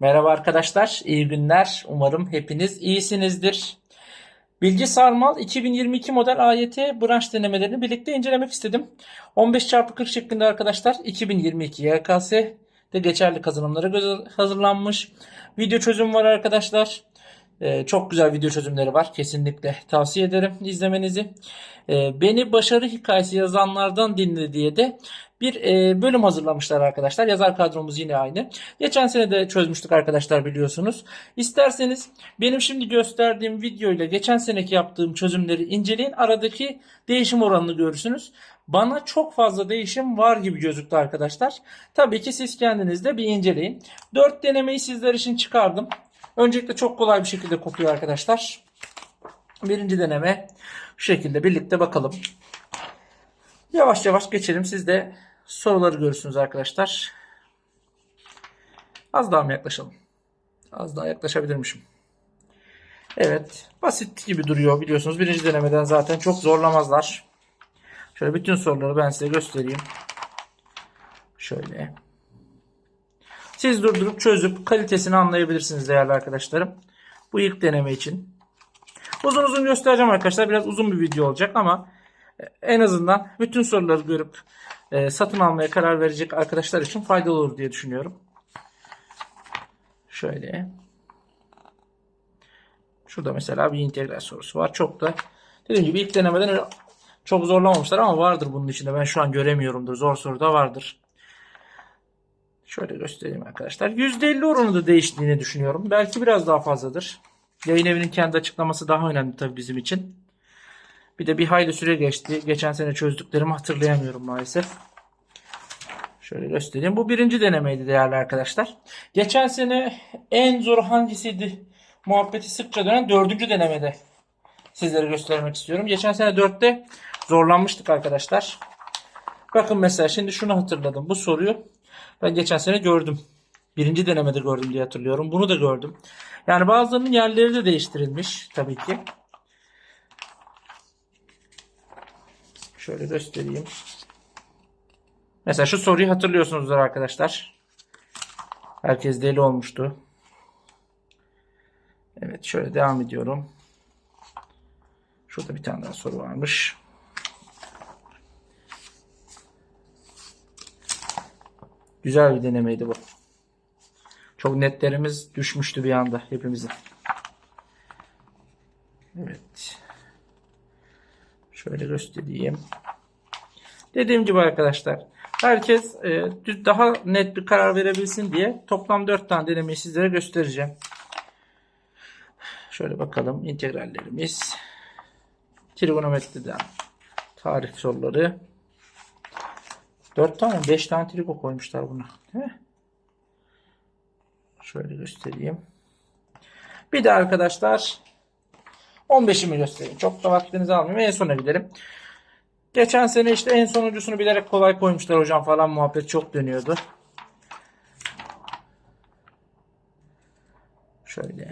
Merhaba arkadaşlar, iyi günler. Umarım hepiniz iyisinizdir. Bilgi Sarmal 2022 model AYT branş denemelerini birlikte incelemek istedim. 15x40 şeklinde arkadaşlar 2022 YKS'de geçerli kazanımlara hazırlanmış. Video çözüm var arkadaşlar. Ee, çok güzel video çözümleri var. Kesinlikle tavsiye ederim izlemenizi. Ee, beni başarı hikayesi yazanlardan dinle diye de bir e, bölüm hazırlamışlar arkadaşlar. Yazar kadromuz yine aynı. Geçen sene de çözmüştük arkadaşlar biliyorsunuz. İsterseniz benim şimdi gösterdiğim video ile geçen seneki yaptığım çözümleri inceleyin. Aradaki değişim oranını görürsünüz. Bana çok fazla değişim var gibi gözüktü arkadaşlar. Tabii ki siz kendiniz de bir inceleyin. 4 denemeyi sizler için çıkardım. Öncelikle çok kolay bir şekilde kopuyor arkadaşlar. Birinci deneme şu şekilde birlikte bakalım. Yavaş yavaş geçelim. Siz de soruları görürsünüz arkadaşlar. Az daha mı yaklaşalım? Az daha yaklaşabilirmişim. Evet. Basit gibi duruyor biliyorsunuz. Birinci denemeden zaten çok zorlamazlar. Şöyle bütün soruları ben size göstereyim. Şöyle. Siz durdurup çözüp kalitesini anlayabilirsiniz değerli arkadaşlarım. Bu ilk deneme için. Uzun uzun göstereceğim arkadaşlar. Biraz uzun bir video olacak ama en azından bütün soruları görüp e, satın almaya karar verecek arkadaşlar için faydalı olur diye düşünüyorum. Şöyle. Şurada mesela bir integral sorusu var. Çok da dediğim gibi ilk denemeden çok zorlamamışlar ama vardır bunun içinde. Ben şu an göremiyorumdur. Zor soru da vardır. Şöyle göstereyim arkadaşlar. %50 oranı da değiştiğini düşünüyorum. Belki biraz daha fazladır. Yayın evinin kendi açıklaması daha önemli tabii bizim için. Bir de bir hayli süre geçti. Geçen sene çözdüklerimi hatırlayamıyorum maalesef. Şöyle göstereyim. Bu birinci denemeydi değerli arkadaşlar. Geçen sene en zor hangisiydi muhabbeti sıkça dönen dördüncü denemede sizlere göstermek istiyorum. Geçen sene dörtte zorlanmıştık arkadaşlar. Bakın mesela şimdi şunu hatırladım. Bu soruyu ben geçen sene gördüm. Birinci denemede gördüm diye hatırlıyorum. Bunu da gördüm. Yani bazılarının yerleri de değiştirilmiş tabii ki. Şöyle göstereyim. Mesela şu soruyu hatırlıyorsunuzdur arkadaşlar. Herkes deli olmuştu. Evet şöyle devam ediyorum. Şurada bir tane daha soru varmış. Güzel bir denemeydi bu. Çok netlerimiz düşmüştü bir anda hepimizin. Evet. Şöyle göstereyim. Dediğim gibi arkadaşlar herkes e, daha net bir karar verebilsin diye toplam 4 tane denemeyi sizlere göstereceğim. Şöyle bakalım integrallerimiz. Trigonometriden tarif soruları. 4 tane 5 tane trigo koymuşlar buna. Şöyle göstereyim. Bir de arkadaşlar 15'imi göstereyim. Çok da vaktinizi almayayım. En sona gidelim. Geçen sene işte en sonuncusunu bilerek kolay koymuşlar hocam falan muhabbet çok dönüyordu. Şöyle.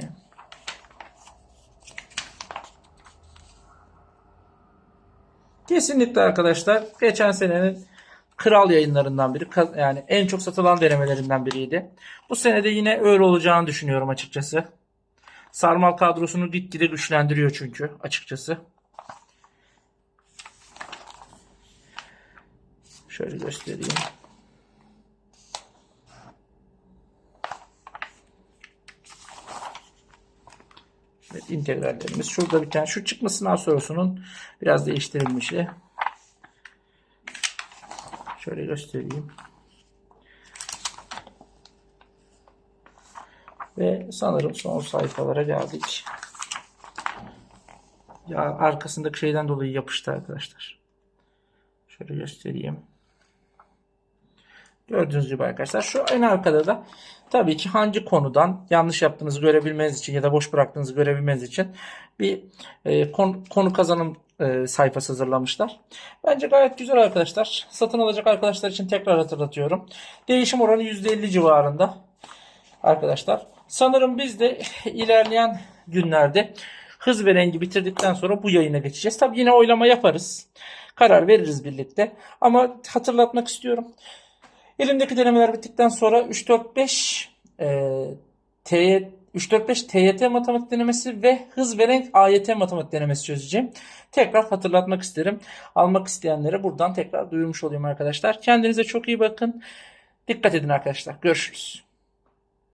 Kesinlikle arkadaşlar geçen senenin kral yayınlarından biri. Yani en çok satılan denemelerinden biriydi. Bu senede yine öyle olacağını düşünüyorum açıkçası. Sarmal kadrosunu gitgide güçlendiriyor çünkü açıkçası. Şöyle göstereyim. Evet, integrallerimiz. Şurada bir tane şu çıkma sınav sorusunun biraz değiştirilmişi. Şöyle göstereyim. Ve sanırım son sayfalara geldik. Ya arkasındaki şeyden dolayı yapıştı arkadaşlar. Şöyle göstereyim. Gördüğünüz gibi arkadaşlar şu en arkada da tabii ki hangi konudan yanlış yaptığınızı görebilmeniz için ya da boş bıraktığınızı görebilmeniz için bir e, konu, konu kazanım e, sayfası hazırlamışlar. Bence gayet güzel arkadaşlar. Satın alacak arkadaşlar için tekrar hatırlatıyorum. Değişim oranı %50 civarında arkadaşlar. Sanırım biz de ilerleyen günlerde hız ve rengi bitirdikten sonra bu yayına geçeceğiz. Tabii yine oylama yaparız. Karar veririz birlikte. Ama hatırlatmak istiyorum. Elimdeki denemeler bittikten sonra 3, 4, 5 e, T 345 TYT matematik denemesi ve hız ve renk AYT matematik denemesi çözeceğim. Tekrar hatırlatmak isterim. Almak isteyenlere buradan tekrar duyurmuş olayım arkadaşlar. Kendinize çok iyi bakın. Dikkat edin arkadaşlar. Görüşürüz.